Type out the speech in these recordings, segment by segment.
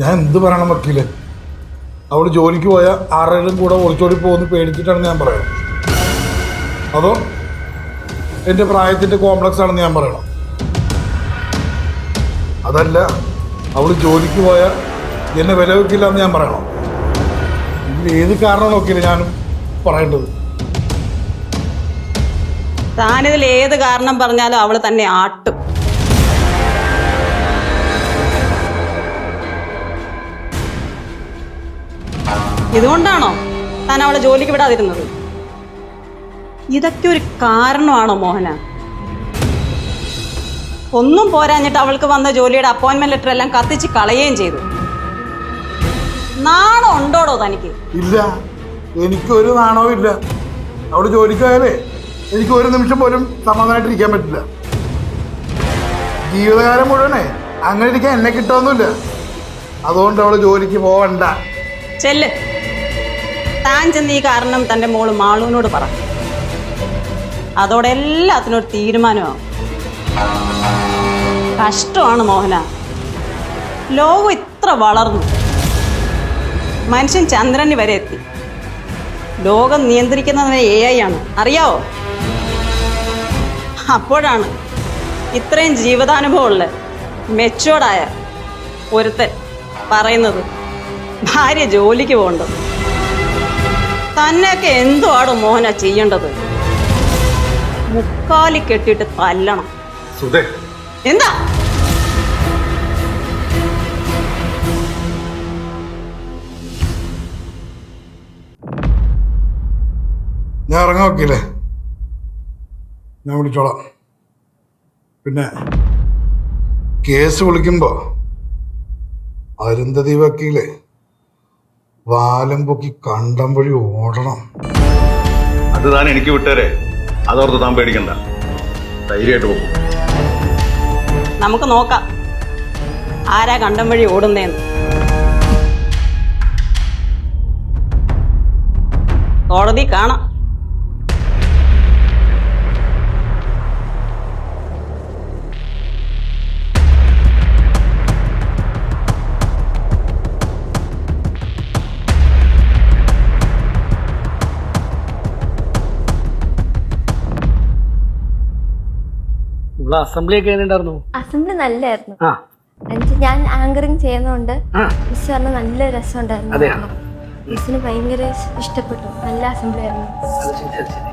ഞാൻ എന്ത് പറയണം വക്കീൽ? അവൾ ജോലിക്ക് പോയ ആരുടെയും കൂടെ ഒളിച്ചോടി പോകുന്ന പേടിച്ചിട്ടാണ് ഞാൻ പറയുന്നത്. അതോ എന്റെ പ്രായത്തിന്റെ കോംപ്ലക്സ് ആണെന്ന് ഞാൻ പറയണം. അതല്ല അവൾ ജോലിക്ക് പോയ എന്നെ വില വെക്കില്ല എന്ന് ഞാൻ പറയണം. ഇതിൽ ഏത് കാരണം നോക്കിയില്ല ഞാനും പറയേണ്ടത്? താനിതിൽ ഏത് കാരണം പറഞ്ഞാലും അവൾ തന്നെ ആട്ടും. ഇതുകൊണ്ടാണോ താൻ അവളെ ജോലിക്ക് വിടാതിരുന്നത്? ഇതൊക്കെ ഒരു കാരണമാണോ മോഹന? ഒന്നും പോരാഞ്ഞിട്ട് അവൾക്ക് വന്ന ജോലിയുടെ അപ്പോയിന്റ്മെന്റ് ലെറ്റർ എല്ലാം കത്തിച്ച് കളയുകയും ചെയ്തു. നാണം ഉണ്ടോടോ തനിക്ക്? ഇല്ല എനിക്കൊരു നാണവും ഇല്ല. അവിടെ ജോലിക്കായാലേ എനിക്ക് ഒരു നിമിഷം പോലും സമാധാനമായിട്ടിരിക്കാൻ പറ്റില്ല. ജീവിതകാലം മുഴുവനേ അങ്ങനെ ഇരിക്കാൻ എന്നെ കിട്ടുമൊന്നുമില്ല അതുകൊണ്ട് അവൾ ജോലിക്ക് പോവണ്ട. ചെല്ല്. താൻ ചെന്ന് ഈ കാരണം തന്റെ മോൾ മാളുവിനോട് പറ. അതോടെ എല്ലാത്തിനും ഒരു തീരുമാനമാവും. കഷ്ടമാണ് മോഹന. ലോകം ഇത്ര വളർന്നു. മനുഷ്യൻ ചന്ദ്രന് വരെ എത്തി. ലോകം നിയന്ത്രിക്കുന്നതിന് എ ഐ ആണ്. അറിയാവോ? അപ്പോഴാണ് ഇത്രയും ജീവിതാനുഭവമുള്ള മെച്ചോർഡായ ഒരുത്തൻ പറയുന്നത്. ഭാര്യ ജോലിക്ക് പോകണ്ടത് തന്നെയൊക്കെ എന്തുവാണ് മോഹന ചെയ്യേണ്ടത്? മുക്കാലി കെട്ടിട്ട് തല്ലണം. സുധേ. എന്താ? ഞാൻ ഇറങ്ങാൻ നോക്കിയില്ലേ ഞാൻ വിളിച്ചോളാം. പിന്നെ കേസ് വിളിക്കുമ്പോ അരുന്ധതി വക്കീലെ. വാലം പൊക്കി കണ്ടം വഴി ഓടണം. അത് താൻ എനിക്ക് വിട്ടേരെ. അതോർത്ത് താൻ പേടിക്കണ്ട. ധൈര്യമായിട്ട് പോകും നമുക്ക് നോക്കാം. ആരാ കണ്ടം വഴി ഓടുന്നേന്ന്. കോടതി കാണാം. ഇവിടെ അസംബ്ലി ഒക്കെ എങ്ങനെയുണ്ടായിരുന്നു? അസംബ്ലി നല്ലായിരുന്നു. ആ. എന്നുവെച്ചാൽ ഞാൻ ആങ്കറിങ് ചെയ്യുന്നതുകൊണ്ട് ആ. മിസ് പറഞ്ഞ നല്ല രസമുണ്ടായിരുന്നു. ഉണ്ടായിരുന്നു മിസ്സിന് ഭയങ്കര ഇഷ്- ഇഷ്ടപ്പെട്ടു. നല്ല അസംബ്ലി ആയിരുന്നു. അത് ശരി അത് ശരി.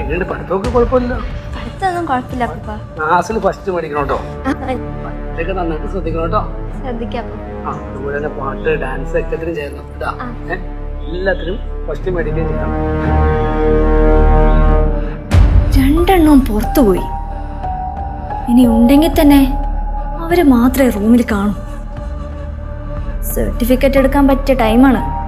എങ്ങനെയുണ്ട് പഠിത്തമൊക്കെ കുഴപ്പമില്ല. പഠിത്തമൊന്നും കുഴപ്പമില്ല അപ്പ ക്ലാസ്സിൽ ഫസ്റ്റ് മേടിക്കണം കേട്ടോ ഇതൊക്കെ നന്നായിട്ട് ശ്രദ്ധിക്കണം കേട്ടോ ശ്രദ്ധിക്കാം ആ അതുപോലെ തന്നെ പാട്ട് ഡാൻസ് ഒക്കെ ചെയ്യണം കേട്ടോ ആ. ഏ? എല്ലാത്തിനും ഫസ്റ്റ് മേടിക്കുകയും ചെയ്യണം. രണ്ടെണ്ണവും പുറത്തുപോയി. ഇനി ഉണ്ടെങ്കിൽ തന്നെ അവർ മാത്രമേ റൂമിൽ കാണൂ. സർട്ടിഫിക്കറ്റ് എടുക്കാൻ പറ്റിയ ടൈമാണ്.